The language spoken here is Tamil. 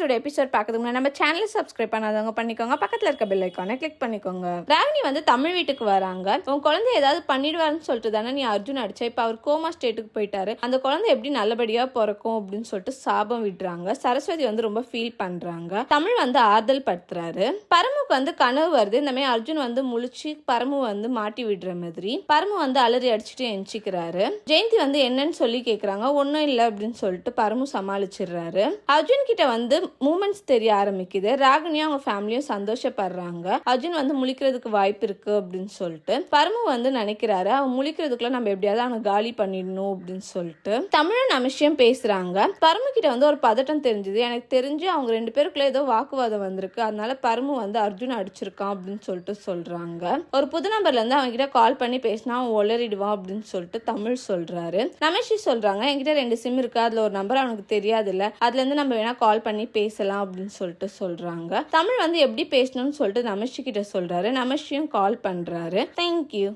நெக்ஸ்ட் எபிசோட் பார்க்கறதுக்கு முன்னாடி நம்ம சேனலை சப்ஸ்கிரைப் பண்ணாதவங்க பண்ணிக்கோங்க. பக்கத்தில் இருக்க பெல் ஐக்கானை கிளிக் பண்ணிக்கோங்க. ராகினி வந்து தமிழ் வீட்டுக்கு வராங்க. உன் குழந்தை ஏதாவது பண்ணிடுவாருன்னு சொல்லிட்டு தானே நீ அர்ஜுன் அடிச்ச? இப்போ அவர் கோமா ஸ்டேட்டுக்கு போயிட்டாரு. அந்த குழந்தை எப்படி நல்லபடியா பிறக்கும் அப்படின்னு சொல்லிட்டு சாபம் விடுறாங்க. சரஸ்வதி வந்து ரொம்ப ஃபீல் பண்றாங்க. தமிழ் வந்து ஆறுதல் படுத்துறாரு. பரமுக்கு வந்து கனவு வருது. இந்த மாதிரி அர்ஜுன் வந்து முழிச்சு பரமு வந்து மாட்டி விடுற மாதிரி. பரமு வந்து அலறி அடிச்சுட்டு எஞ்சிக்கிறாரு ஜெயந்தி வந்து என்னன்னு சொல்லி கேக்குறாங்க. ஒன்றும் இல்லை அப்படின்னு சொல்லிட்டு பரமு சமாளிச்சிடுறாரு. அர்ஜுன் கிட்ட வந்து மூமெண்ட்ஸ் தெரிய ஆரம்பிக்குது. ராகினியும் அவங்க ஃபேமிலியும் சந்தோஷப்படுறாங்க. அர்ஜுன் வந்து முழிக்கிறதுக்கு வாய்ப்பு இருக்கு அப்படின்னு சொல்லிட்டு. பரமு வந்து நினைக்கிறாரு அவன் முழிக்கிறதுக்குள்ள நம்ம எப்படியாவது அவனை காலி பண்ணிடணும் அப்படின்னு சொல்லிட்டு. தமிழும் அமிஷியம் பேசுறாங்க. பரமு கிட்ட வந்து ஒரு பதட்டம் தெரிஞ்சது. எனக்கு தெரிஞ்சு அவங்க ரெண்டு பேருக்குள்ள ஏதோ வாக்குவாதம் வந்திருக்கு. அதனால பரமு வந்து அர்ஜுன் அடிச்சிருக்கான் அப்படின்னு சொல்லிட்டு சொல்றாங்க. ஒரு புது நம்பர்ல இருந்து அவங்க கிட்ட கால் பண்ணி பேசினா அவன் ஒளரிடுவான் அப்படின்னு சொல்லிட்டு தமிழ் சொல்றாரு. நமஷி சொல்றாங்க என்கிட்ட ரெண்டு சிம் இருக்கு. அதுல ஒரு நம்பர் அவனுக்கு தெரியாது இல்ல அதுல இருந்து நம்ம வேணா கால் பண்ணி பேசலாம் அப்படின்னு சொல்லிட்டு சொல்றாங்க. தமிழ் வந்து எப்படி பேசணும்னு சொல்லிட்டு நமஷி கிட்ட சொல்றாரு. நமஷியும் கால் பண்றாரு. தேங்க்யூ